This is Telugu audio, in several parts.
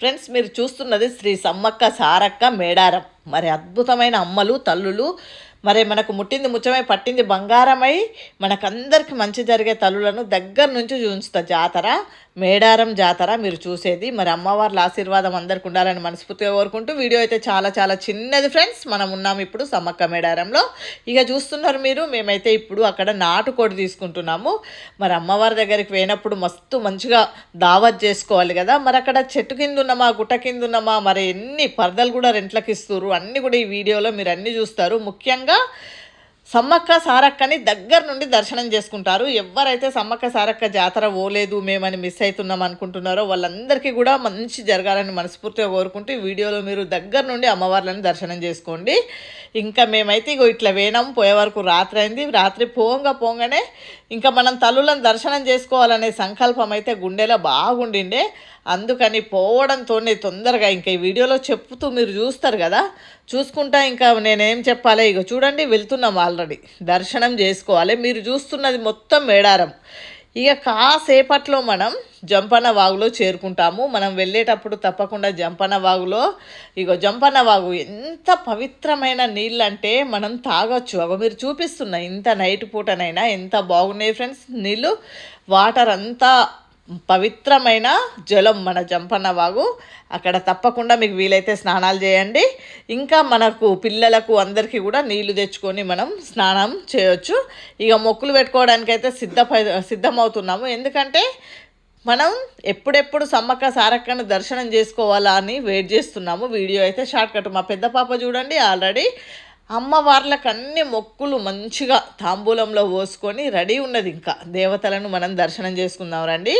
ఫ్రెండ్స్ మీరు చూస్తున్నది శ్రీ సమ్మక్క సారక్క మేడారం. మరి అద్భుతమైన అమ్మలు తల్లులు మరి మనకు ముట్టింది ముచ్చమై పట్టింది బంగారమై మనకందరికి మంచి జరిగే తల్లులను దగ్గర నుంచి చూపిస్తా జాతర. మేడారం జాతర మీరు చూసేది. మరి అమ్మవార్ల ఆశీర్వాదం అందరికి ఉండాలని మనస్ఫూర్తిగా కోరుకుంటూ వీడియో అయితే చాలా చాలా చిన్నది ఫ్రెండ్స్. మనం ఉన్నాం ఇప్పుడు సమ్మక్క మేడారంలో. ఇక చూస్తున్నారు మీరు మేమైతే ఇప్పుడు అక్కడ నాటుకోడి తీసుకుంటున్నాము. మరి అమ్మవారి దగ్గరికి పోయినప్పుడు మస్తు మంచిగా దావత్ చేసుకోవాలి కదా. మరి అక్కడ చెట్టు కింద ఉన్నమా గుట్ట కింద ఉన్నమా మరి ఎన్ని పరదలు కూడా రెంట్లకు ఇస్తారు అన్నీ కూడా ఈ వీడియోలో మీరు అన్నీ చూస్తారు. ముఖ్యంగా సమ్మక్క సారక్కని దగ్గర నుండి దర్శనం చేసుకుంటారు. ఎవరైతే సమ్మక్క సారక్క జాతర పోలేదు మేమని మిస్ అవుతున్నాం అనుకుంటున్నారో వాళ్ళందరికీ కూడా మంచి జరగాలని మనస్ఫూర్తిగా కోరుకుంటూ ఈ వీడియోలో మీరు దగ్గర నుండి అమ్మవార్లను దర్శనం చేసుకోండి. ఇంకా మేమైతే ఇగో ఇట్లా వేనాం పోయే వరకు రాత్రి అయింది. రాత్రి పోంగా పోంగానే ఇంకా మనం తల్లులను దర్శనం చేసుకోవాలనే సంకల్పం అయితే గుండెలో బాగుండిండే. అందుకని పోవడంతోనే తొందరగా ఇంకా ఈ వీడియోలో చెప్తూ మీరు చూస్తారు కదా చూసుకుంటా ఇంకా నేనేం చెప్పాలి? ఇక చూడండి వెళ్తున్నాం ఆల్రెడీ. దర్శనం చేసుకోవాలి. మీరు చూస్తున్నది మొత్తం మేడారం. ఇక కాసేపట్లో మనం జంపన్న వాగులో చేరుకుంటాము. మనం వెళ్ళేటప్పుడు తప్పకుండా జంపన్న వాగులో ఇగో జంపన్న వాగు ఎంత పవిత్రమైన నీళ్ళు అంటే మనం తాగొచ్చు. అవి మీరు చూపిస్తున్నా ఇంత నైట్ పూటనైనా ఎంత బాగున్నాయి ఫ్రెండ్స్. నీళ్ళు వాటర్ అంతా పవిత్రమైన జలం మన జంపన్న వాగు. అక్కడ తప్పకుండా మీకు వీలైతే స్నానాలు చేయండి. ఇంకా మనకు పిల్లలకు అందరికీ కూడా నీళ్ళు తెచ్చుకొని మనం స్నానం చేయొచ్చు. ఇక మొక్కులు పెట్టుకోవడానికైతే సిద్ధ సిద్ధమవుతున్నాము. ఎందుకంటే మనం ఎప్పుడెప్పుడు సమ్మక్క సారక్కను దర్శనం చేసుకోవాలా అని వెయిట్ చేస్తున్నాము. వీడియో అయితే షార్ట్ కట్. మా పెద్ద పాప చూడండి ఆల్రెడీ అమ్మవార్లకు అన్ని మొక్కులు మంచిగా తాంబూలంలో పోసుకొని రెడీ ఉన్నది ఇంకా. దేవతలను మనం దర్శనం చేసుకుందాం రండి.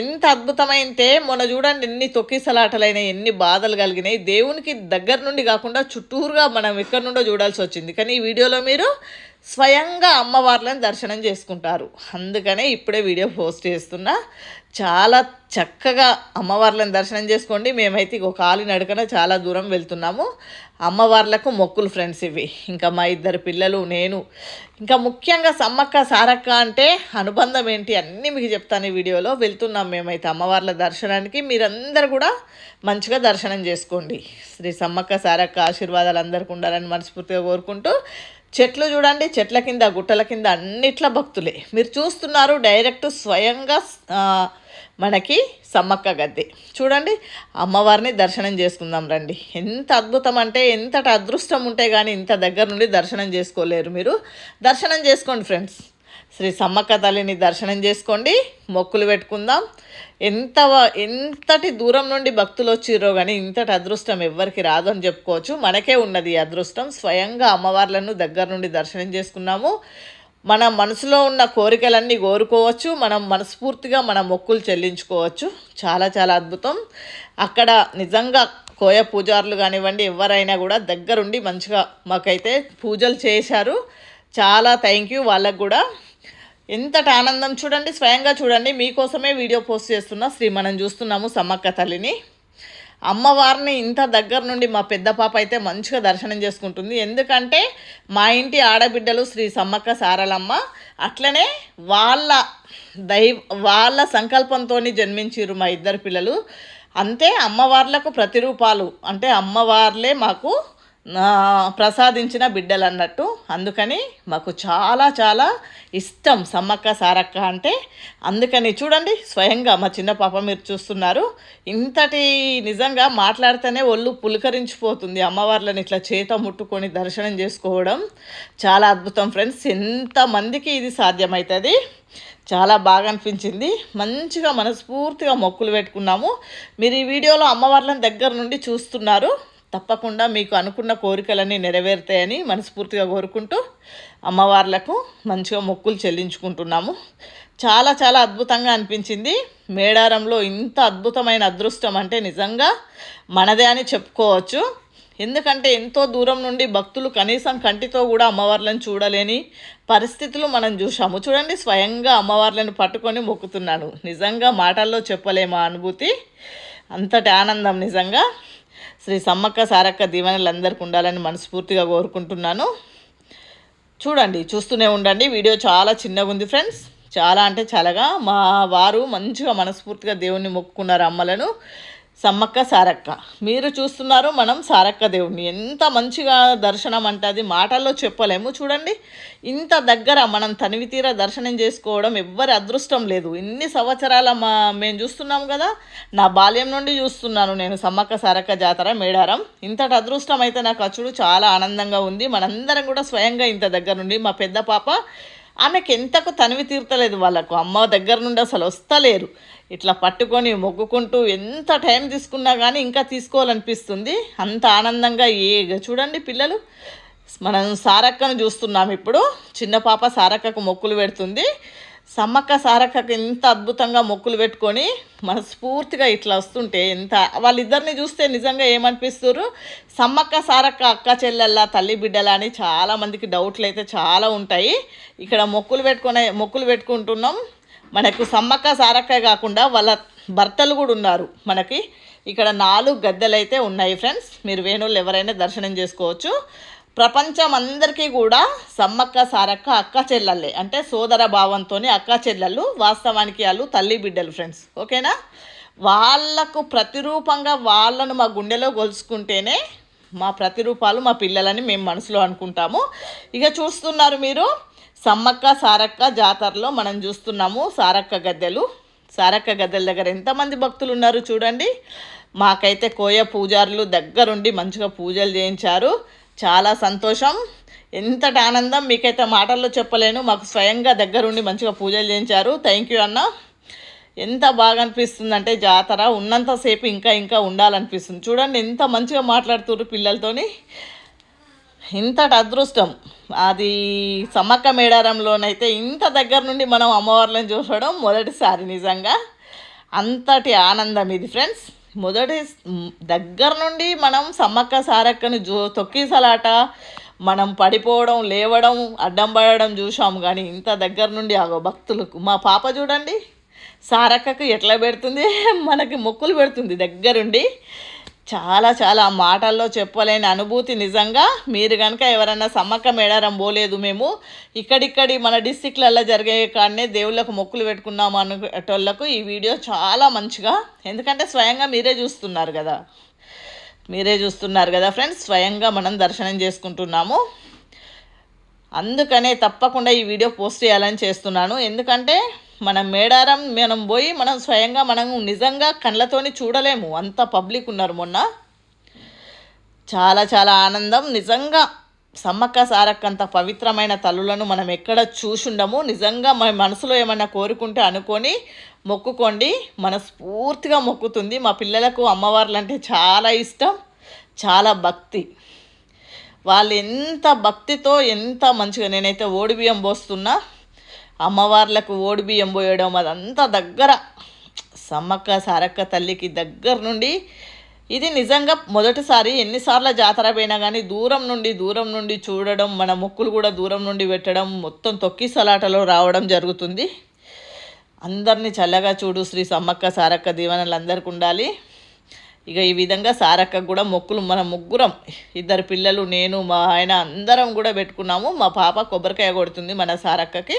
ఎంత అద్భుతమైతే మొన్న చూడండి ఎన్ని తొక్కిసలాటలైనాయి ఎన్ని బాధలు కలిగినాయి. దేవునికి దగ్గర నుండి కాకుండా చుట్టూరుగా మనం ఎక్కడి నుండో చూడాల్సి వచ్చింది. కానీ ఈ వీడియోలో మీరు స్వయంగా అమ్మవార్లను దర్శనం చేసుకుంటారు. అందుకనే ఇప్పుడే వీడియో పోస్ట్ చేస్తున్నా. చాలా చక్కగా అమ్మవార్లను దర్శనం చేసుకోండి. మేమైతే ఒక కాలి నడకన చాలా దూరం వెళ్తున్నాము. అమ్మవార్లకు మొక్కులు ఫ్రెండ్స్ ఇవి. ఇంకా మా ఇద్దరు పిల్లలు నేను. ఇంకా ముఖ్యంగా సమ్మక్క సారక్క అంటే అనుబంధం ఏంటి అన్నీ మీకు చెప్తాను ఈ వీడియోలో. వెళ్తున్నాం మేమైతే అమ్మవార్ల దర్శనానికి. మీరందరూ కూడా మంచిగా దర్శనం చేసుకోండి. శ్రీ సమ్మక్క సారక్క ఆశీర్వాదాలు అందరికీ ఉండాలని మనస్ఫూర్తిగా కోరుకుంటూ చెట్లు చూడండి. చెట్ల కింద గుట్టల కింద అన్నిట్ల భక్తులే. మీరు చూస్తున్నారు డైరెక్ట్ స్వయంగా మనకి సమ్మక్క గద్దె. చూడండి అమ్మవారిని దర్శనం చేసుకుందాం రండి. ఎంత అద్భుతం అంటే ఎంతటి అదృష్టం ఉంటే కానీ ఇంత దగ్గర నుండి దర్శనం చేసుకోలేరు మీరు. దర్శనం చేసుకోండి ఫ్రెండ్స్. శ్రీ సమ్మక్క తల్లిని దర్శనం చేసుకోండి. మొక్కులు పెట్టుకుందాం. ఎంత ఎంతటి దూరం నుండి భక్తులు వచ్చిర్రో కానీ ఇంతటి అదృష్టం ఎవ్వరికి రాదు అని చెప్పుకోవచ్చు. మనకే ఉన్నది ఈ అదృష్టం. స్వయంగా అమ్మవార్లను దగ్గర నుండి దర్శనం చేసుకున్నాము. మన మనసులో ఉన్న కోరికలన్నీ కోరుకోవచ్చు మనం మనస్ఫూర్తిగా మన మొక్కులు చెల్లించుకోవచ్చు. చాలా చాలా అద్భుతం. అక్కడ నిజంగా కోయ పూజారులు కానివ్వండి ఎవరైనా కూడా దగ్గరుండి మంచిగా మాకైతే పూజలు చేశారు. చాలా థ్యాంక్ యూ వాళ్ళకు కూడా. ఎంతటి ఆనందం చూడండి స్వయంగా చూడండి. మీకోసమే వీడియో పోస్ట్ చేస్తున్నా. శ్రీ మనం చూస్తున్నాము సమ్మక్క తల్లిని. అమ్మవారిని ఇంత దగ్గర నుండి మా పెద్ద పాప అయితే మంచిగా దర్శనం చేసుకుంటుంది. ఎందుకంటే మా ఇంటి ఆడబిడ్డలు శ్రీ సమ్మక్క సారలమ్మ అట్లనే వాళ్ళ దైవ వాళ్ళ సంకల్పంతో జన్మించారు మా ఇద్దరు పిల్లలు. అంతే అమ్మవార్లకు ప్రతిరూపాలు. అంటే అమ్మవార్లే మాకు ప్రసాదించిన బిడ్డలు అన్నట్టు అందుకని మాకు చాలా చాలా ఇష్టం సమ్మక్క సారక్క అంటే. అందుకని చూడండి స్వయంగా మా చిన్న పాప మీరు చూస్తున్నారు. ఇంతటి నిజంగా మాట్లాడితేనే ఒళ్ళు పులకరించిపోతుంది. అమ్మవార్లను ఇట్లా చేత ముట్టుకొని దర్శనం చేసుకోవడం చాలా అద్భుతం ఫ్రెండ్స్. ఎంతమందికి ఇది సాధ్యమవుతుంది చాలా బాగా అనిపించింది. మంచిగా మనస్ఫూర్తిగా మొక్కులు పెట్టుకున్నాము. మీరు ఈ వీడియోలో అమ్మవార్లను దగ్గర నుండి చూస్తున్నారు. తప్పకుండా మీకు అనుకున్న కోరికలన్నీ నెరవేరుతాయని మనస్ఫూర్తిగా కోరుకుంటూ అమ్మవార్లకు మంచిగా మొక్కులు చెల్లించుకుంటున్నాము. చాలా చాలా అద్భుతంగా అనిపించింది. మేడారంలో ఇంత అద్భుతమైన అదృష్టం అంటే నిజంగా మనదే అని చెప్పుకోవచ్చు. ఎందుకంటే ఎంతో దూరం నుండి భక్తులు కనీసం కంటితో కూడా అమ్మవార్లను చూడలేని పరిస్థితులు మనం చూసాము చూడండి స్వయంగా అమ్మవార్లను పట్టుకొని మొక్కుతున్నాను. నిజంగా మాటల్లో చెప్పలేము ఆ అనుభూతి. అంతటి ఆనందం నిజంగా. శ్రీ సమ్మక్క సారక్క దీవెనలు అందరికి ఉండాలని మనస్ఫూర్తిగా కోరుకుంటున్నాను. చూడండి చూస్తూనే ఉండండి. వీడియో చాలా చిన్నగా ఉంది ఫ్రెండ్స్. చాలా అంటే చాలాగా మా వారు మంచిగా మనస్ఫూర్తిగా దేవుణ్ణి మొక్కుకున్నారు అమ్మలను. సమ్మక్క సారక్క. మీరు చూస్తున్నారు మనం సారక్క దేవుడిని. ఎంత మంచిగా దర్శనం అంటే అది మాటల్లో చెప్పలేము. చూడండి ఇంత దగ్గర మనం తనివి తీర దర్శనం చేసుకోవడం ఎవ్వరి అదృష్టం లేదు. ఇన్ని సంవత్సరాల మా మేము చూస్తున్నాం కదా నా బాల్యం నుండి చూస్తున్నాను నేను సమ్మక్క సారక్క జాతర మేడారం. ఇంతటి అదృష్టం అయితే నాకు అచ్చుడు చాలా ఆనందంగా ఉంది. మనందరం కూడా స్వయంగా ఇంత దగ్గర నుండి మా పెద్ద పాప ఆమెకి ఎంతకు తనివి తీర్తలేదు వాళ్ళకు. అమ్మ దగ్గర నుండి అసలు వస్తలేరు. ఇట్లా పట్టుకొని మొక్కుకుంటూ ఎంత టైం తీసుకున్నా కానీ ఇంకా తీసుకోవాలనిపిస్తుంది. అంత ఆనందంగా ఏ చూడండి పిల్లలు. మనం సారక్కను చూస్తున్నాం ఇప్పుడు. చిన్న పాప సారక్కకు మొక్కులు పెడుతుంది. సమ్మక్క సారక్కకు ఎంత అద్భుతంగా మొక్కులు పెట్టుకొని మనస్ఫూర్తిగా ఇట్లా వస్తుంటే ఎంత వాళ్ళిద్దరిని చూస్తే నిజంగా ఏమనిపిస్తారు సమ్మక్క సారక్క అక్క చెల్లెల్లా తల్లి బిడ్డలా అని చాలామందికి డౌట్లు అయితే చాలా ఉంటాయి. ఇక్కడ మొక్కులు పెట్టుకునే మొక్కులు పెట్టుకుంటున్నాం. మనకు సమ్మక్క సారక్క కాకుండా వాళ్ళ భర్తలు కూడా ఉన్నారు మనకి. ఇక్కడ నాలుగు గద్దెలు అయితే ఉన్నాయి ఫ్రెండ్స్. మీరు వేణువులు ఎవరైనా దర్శనం చేసుకోవచ్చు. ప్రపంచం అందరికీ కూడా సమ్మక్క సారక్క అక్క చెల్లెళ్ళే. అంటే సోదర భావంతో అక్క చెల్లెళ్ళు వాస్తవానికి వాళ్ళు తల్లి బిడ్డలు ఫ్రెండ్స్ ఓకేనా? వాళ్ళకు ప్రతిరూపంగా వాళ్ళను మా గుండెలో గొలుసుకుంటేనే మా ప్రతిరూపాలు మా పిల్లలని మేము మనసులో అనుకుంటాము. ఇక చూస్తున్నారు మీరు సమ్మక్క సారక్క జాతరలో మనం చూస్తున్నాము సారక్క గద్దెలు. సారక్క గద్దెల దగ్గర ఎంతమంది భక్తులు ఉన్నారు చూడండి. మాకైతే కోయ పూజారులు దగ్గరుండి మంచిగా పూజలు చేయించారు. చాలా సంతోషం. ఎంతటి ఆనందం మీకైతే మాటల్లో చెప్పలేను. మాకు స్వయంగా దగ్గరుండి మంచిగా పూజలు చేయించారు. థ్యాంక్ యూ అన్న. ఎంత బాగా అనిపిస్తుంది అంటే జాతర ఉన్నంతసేపు ఇంకా ఇంకా ఉండాలనిపిస్తుంది. చూడండి ఎంత మంచిగా మాట్లాడుతున్నారు పిల్లలతోని. ఇంతటి అదృష్టం. అది సమ్మక్క మేడారంలోనైతే ఇంత దగ్గర నుండి మనం అమ్మవార్లను చూసడం మొదటిసారి నిజంగా. అంతటి ఆనందం ఇది ఫ్రెండ్స్ మొదటి దగ్గర నుండి మనం సమ్మక్క సారక్కను జో తొక్కిసలాట మనం పడిపోవడం లేవడం అడ్డం పడడం చూసాం కానీ ఇంత దగ్గర నుండి ఆగో భక్తులకు మా పాప చూడండి సారక్కకు ఎట్లా పెడుతుంది? మనకి మొక్కులు పెడుతుంది దగ్గరుండి. చాలా చాలా మాటల్లో చెప్పలేని అనుభూతి నిజంగా. మీరు కనుక ఎవరైనా సమ్మక్క మేడారం పోలేదు మేము. ఇక్కడిక్కడి మన డిస్టిక్లలో జరిగే కాడనే దేవుళ్ళకు మొక్కులు పెట్టుకున్నాము అనుకునేటోళ్ళకు ఈ వీడియో చాలా మంచిగా. ఎందుకంటే స్వయంగా మీరే చూస్తున్నారు కదా. మీరే చూస్తున్నారు కదా ఫ్రెండ్స్ స్వయంగా మనం దర్శనం చేసుకుంటున్నాము. అందుకనే తప్పకుండా ఈ వీడియో పోస్ట్ చేయాలని చేస్తున్నాను. ఎందుకంటే మనం మేడారం మనం పోయి మనం స్వయంగా మనం నిజంగా కళ్ళతోని చూడలేము. అంత పబ్లిక్ ఉన్నారు మొన్న. చాలా చాలా ఆనందం. నిజంగా సమ్మక్క సారక్క అంత పవిత్రమైన తల్లులను మనం ఎక్కడ చూసుండము. నిజంగా మన మనసులో ఏమైనా కోరుకుంటే అనుకొని మొక్కుకోండి. మనస్ఫూర్తిగా మొక్కుతుంది. మా పిల్లలకు అమ్మవార్లు అంటే చాలా ఇష్టం. చాలా భక్తి. వాళ్ళు ఎంత భక్తితో ఎంత మంచిగా నేనైతే ఓడి బియ్యం పోస్తున్నా. అమ్మవార్లకు ఓడి బియ్యం పోయడం అదంతా దగ్గర. సమ్మక్క సారక్క తల్లికి దగ్గర నుండి ఇది నిజంగా మొదటిసారి ఎన్నిసార్లు జాతర పోయినా కానీ దూరం నుండి దూరం నుండి చూడడం మన మొక్కులు కూడా దూరం నుండి పెట్టడం మొత్తం తొక్కి సలాటలో రావడం జరుగుతుంది. అందరినీ చల్లగా చూడు శ్రీ సమ్మక్క సారక్క దీవెనలు అందరికి ఉండాలి. ఇక ఈ విధంగా సారక్కకు కూడా మొక్కులు మన ముగ్గురం ఇద్దరు పిల్లలు నేను మా ఆయన అందరం కూడా పెట్టుకున్నాము. మా పాప కొబ్బరికాయ కొడుతుంది మన సారక్కకి.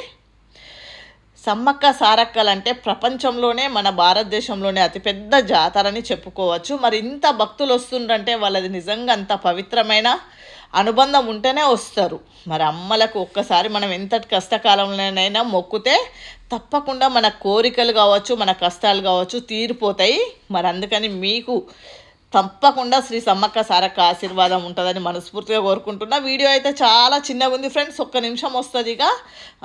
సమ్మక్క సారక్కలు అంటే ప్రపంచంలోనే మన భారతదేశంలోనే అతిపెద్ద జాతరని చెప్పుకోవచ్చు. మరి ఇంత భక్తులు వస్తుండంటే వాళ్ళది నిజంగా అంత పవిత్రమైన అనుబంధం ఉంటేనే వస్తారు. మరి అమ్మలకు ఒక్కసారి మనం ఎంతటి కష్టకాలంలోనైనా మొక్కుతే తప్పకుండా మన కోరికలు కావచ్చు మన కష్టాలు కావచ్చు తీరిపోతాయి. మరి అందుకని మీకు తప్పకుండా శ్రీ సమ్మక్క సారక్క ఆశీర్వాదం ఉంటుందని మనస్ఫూర్తిగా కోరుకుంటున్నా. వీడియో అయితే చాలా చిన్నగా ఉంది ఫ్రెండ్స్ ఒక్క నిమిషం వస్తుంది ఇక.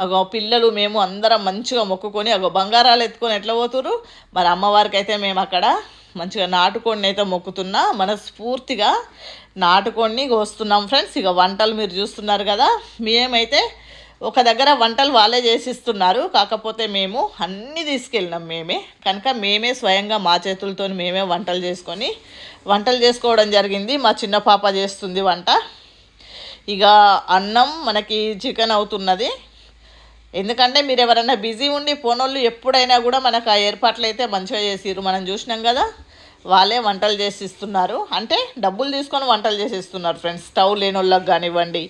అగో పిల్లలు మేము అందరం మంచిగా మొక్కుకొని అగో బంగారాలు ఎత్తుకొని ఎట్లా పోతురు మరి అమ్మవారికి అయితే మేము అక్కడ మంచిగా నాటుకోడిని అయితే మొక్కుతున్నా మనస్ఫూర్తిగా నాటుకోడిని కోస్తున్నాం ఫ్రెండ్స్. ఇక వంటలు మీరు చూస్తున్నారు కదా మేమైతే ఒక దగ్గర వంటలు వాళ్ళే చేసిస్తున్నారు. కాకపోతే మేము అన్నీ తీసుకెళ్ళినాం మేమే. కనుక మేమే స్వయంగా మా చేతులతో మేమే వంటలు చేసుకొని వంటలు చేసుకోవడం జరిగింది. మా చిన్న పాప చేస్తుంది వంట. ఇక అన్నం మనకి చికెన్ అవుతున్నది. ఎందుకంటే మీరు ఎవరైనా బిజీ ఉండి పోనోళ్ళు ఎప్పుడైనా కూడా మనకు ఆ ఏర్పాట్లు అయితే మంచిగా చేసిర్రు. మనం చూసినాం కదా. వాళ్ళే వంటలు చేసి ఇస్తున్నారు. అంటే డబ్బులు తీసుకొని వంటలు చేసి ఇస్తున్నారు ఫ్రెండ్స్. స్టవ్ లేని వాళ్ళకి కానివ్వండి.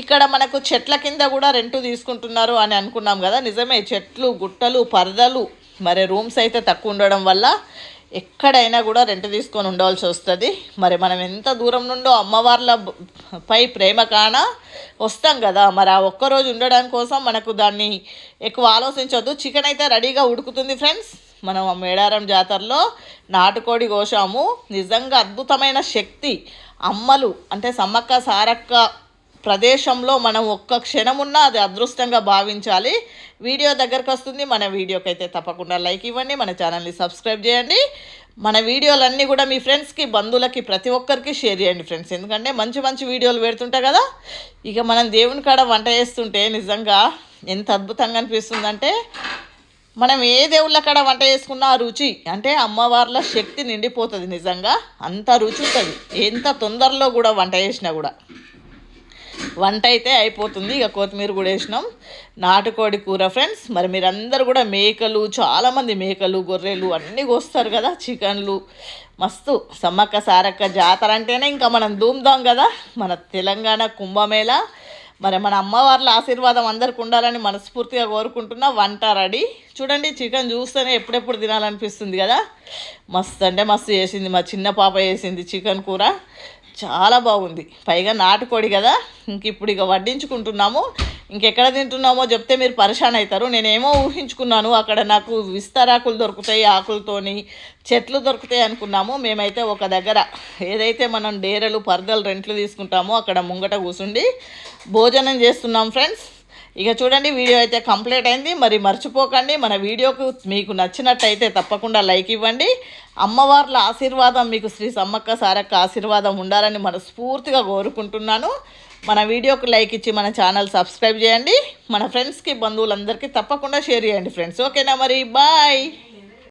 ఇక్కడ మనకు చెట్ల కింద కూడా రెంటు తీసుకుంటున్నారు అని అనుకున్నాం కదా. నిజమే చెట్లు గుట్టలు పరదలు మరి రూమ్స్ అయితే తక్కువ ఉండడం వల్ల ఎక్కడైనా కూడా రెంట్ తీసుకొని ఉండవలసి వస్తుంది. మరి మనం ఎంత దూరం నుండో అమ్మవార్ల పై ప్రేమ కాన వస్తాం కదా. మరి ఆ ఒక్కరోజు ఉండడం కోసం మనకు దాన్ని ఎక్కువ ఆలోచించవద్దు చికెన్ అయితే రెడీగా ఉడుకుతుంది ఫ్రెండ్స్. మనం ఆ మేడారం జాతరలో నాటుకోడి కోసాము నిజంగా అద్భుతమైన శక్తి. అమ్మలు అంటే సమ్మక్క సారక్క ప్రదేశంలో మనం ఒక్క క్షణమున్నా అది అదృష్టంగా భావించాలి. వీడియో దగ్గరకు వస్తుంది. మన వీడియోకి అయితే తప్పకుండా లైక్ ఇవ్వండి. మన ఛానల్ని సబ్స్క్రైబ్ చేయండి. మన వీడియోలన్నీ కూడా మీ ఫ్రెండ్స్కి బంధువులకి ప్రతి ఒక్కరికి షేర్ చేయండి ఫ్రెండ్స్. ఎందుకంటే మంచి మంచి వీడియోలు పెడుతుంటాయి కదా ఇక మనం దేవుని కాడ వంట చేస్తుంటే నిజంగా ఎంత అద్భుతంగా అనిపిస్తుందంటే మనం ఏ దేవుళ్ళ కాడ వంట చేసుకున్నా ఆ రుచి అంటే అమ్మవార్ల శక్తి నిండిపోతుంది నిజంగా. అంత రుచి ఉంటుంది. ఎంత తొందరలో కూడా వంట చేసినా కూడా. వంట అయితే అయిపోతుంది. ఇక కొత్తిమీర కూడా వేసినాం. నాటుకోడి కూర ఫ్రెండ్స్ మరి మీరందరూ కూడా మేకలు చాలామంది మేకలు గొర్రెలు అన్నీ కోస్తారు కదా చికెన్లు. మస్తు. సమ్మక్క సారక్క జాతర అంటేనే ఇంకా మనం దూమ్దాం కదా. మన తెలంగాణ కుంభమేళ. మరి మన అమ్మవార్ల ఆశీర్వాదం అందరికి ఉండాలని మనస్ఫూర్తిగా కోరుకుంటున్నా. వంట రెడీ. చూడండి చికెన్ చూస్తేనే ఎప్పుడెప్పుడు తినాలనిపిస్తుంది కదా? మస్తు అంటే మస్తు చేసింది మా చిన్న పాప చేసింది చికెన్ కూర. చాలా బాగుంది. పైగా నాటుకోడి కదా? ఇంక ఇప్పుడు ఇక వడ్డించుకుంటున్నాము. ఇంకెక్కడ తింటున్నామో చెప్తే మీరు పరేషాన్ అవుతారు. నేనేమో ఊహించుకున్నాను అక్కడ నాకు విస్తరాకులు దొరుకుతాయి ఆకులతోని చెట్లు దొరుకుతాయి అనుకున్నాము. మేమైతే ఒక దగ్గర ఏదైతే మనం డేరలు పరదలు రెంట్లు తీసుకుంటామో అక్కడ ముంగట కూర్చుండి భోజనం చేస్తున్నాం ఫ్రెండ్స్. ఇక చూడండి వీడియో అయితే కంప్లీట్ అయింది. మరి మర్చిపోకండి మన వీడియోకు మీకు నచ్చినట్టయితే తప్పకుండా లైక్ ఇవ్వండి. అమ్మవార్ల ఆశీర్వాదం మీకు శ్రీ సమ్మక్క సారక్క ఆశీర్వాదం ఉండాలని మనస్ఫూర్తిగా కోరుకుంటున్నాను. మన వీడియోకి లైక్ ఇచ్చి మన ఛానల్ సబ్స్క్రైబ్ చేయండి. మన ఫ్రెండ్స్కి బంధువులందరికీ తప్పకుండా షేర్ చేయండి ఫ్రెండ్స్ ఓకేనా మరి? బాయ్